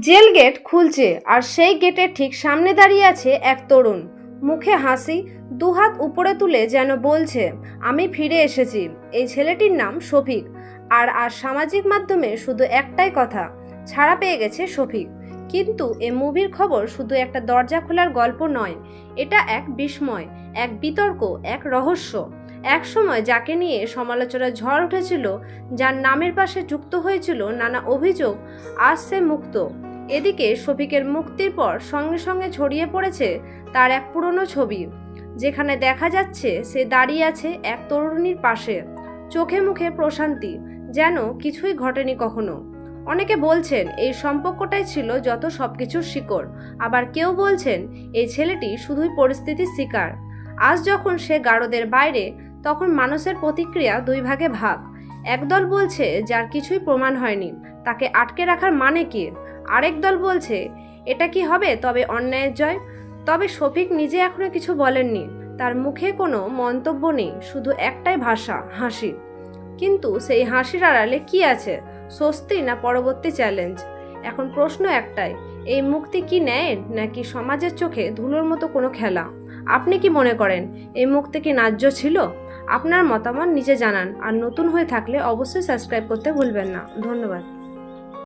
Jail gate খুলছে আর সেই গেটের ঠিক সামনে দাঁড়িয়ে আছে এক তরুণ। মুখে হাসি, দুহাত উপরে তুলে যেন বলছে, আমি ফিরে এসেছি। এই ছেলেটির নাম শফিক। আর আর সামাজিক মাধ্যমে শুধু একটাই কথা, ছাড়া পেয়ে গেছে শফিক। কিন্তু এ মুভির খবর শুধু একটা দরজা খোলার গল্প নয়, এটা এক বিস্ময়, এক বিতর্ক, এক রহস্য। এক সময় যাকে নিয়ে সমালোচনার ঝড় উঠেছিল, যার নামের পাশে যুক্ত হয়েছিল নানা অভিযোগ, আজ সে মুক্ত। এদিকে শফিকের মুক্তির পর সঙ্গে সঙ্গে ছড়িয়ে পড়েছে তার এক পুরনো ছবি, যেখানে দেখা যাচ্ছে সে দাঁড়িয়ে আছে এক তরুণীর পাশে। চোখে মুখে প্রশান্তি, যেন কিছুই ঘটেনি কখনো। অনেকে বলছেন, এই সম্পর্কটাই ছিল যত সবকিছুর শিকড়। আবার কেউ বলছেন, এই ছেলেটি শুধুই পরিস্থিতির শিকার। আজ যখন সে গারদের বাইরে, তখন মানুষের প্রতিক্রিয়া দুই ভাগে ভাগ। একদল বলছে, যার কিছুই প্রমাণ হয়নি, তাকে আটকে রাখার মানে কি? আরেক দল বলছে, এটা কি হবে তবে অন্যায়ের জয়? তবে শফিক নিজে এখনও কিছু বলেননি। তার মুখে কোনো মন্তব্য নেই, শুধু একটাই ভাষা, হাসি। কিন্তু সেই হাসির আড়ালে কি আছে? স্বস্তি না পরবর্তী চ্যালেঞ্জ? এখন প্রশ্ন একটাই, এই মুক্তি কি ন্যায় নাকি সমাজের চোখে ধুলোর মতো কোনো খেলা? আপনি কি মনে করেন, এই মুক্তি কি ন্যায্য ছিল? আপনার মতামত নিজে জানান, আর নতুন হয়ে থাকলে অবশ্যই সাবস্ক্রাইব করতে ভুলবেন না। ধন্যবাদ।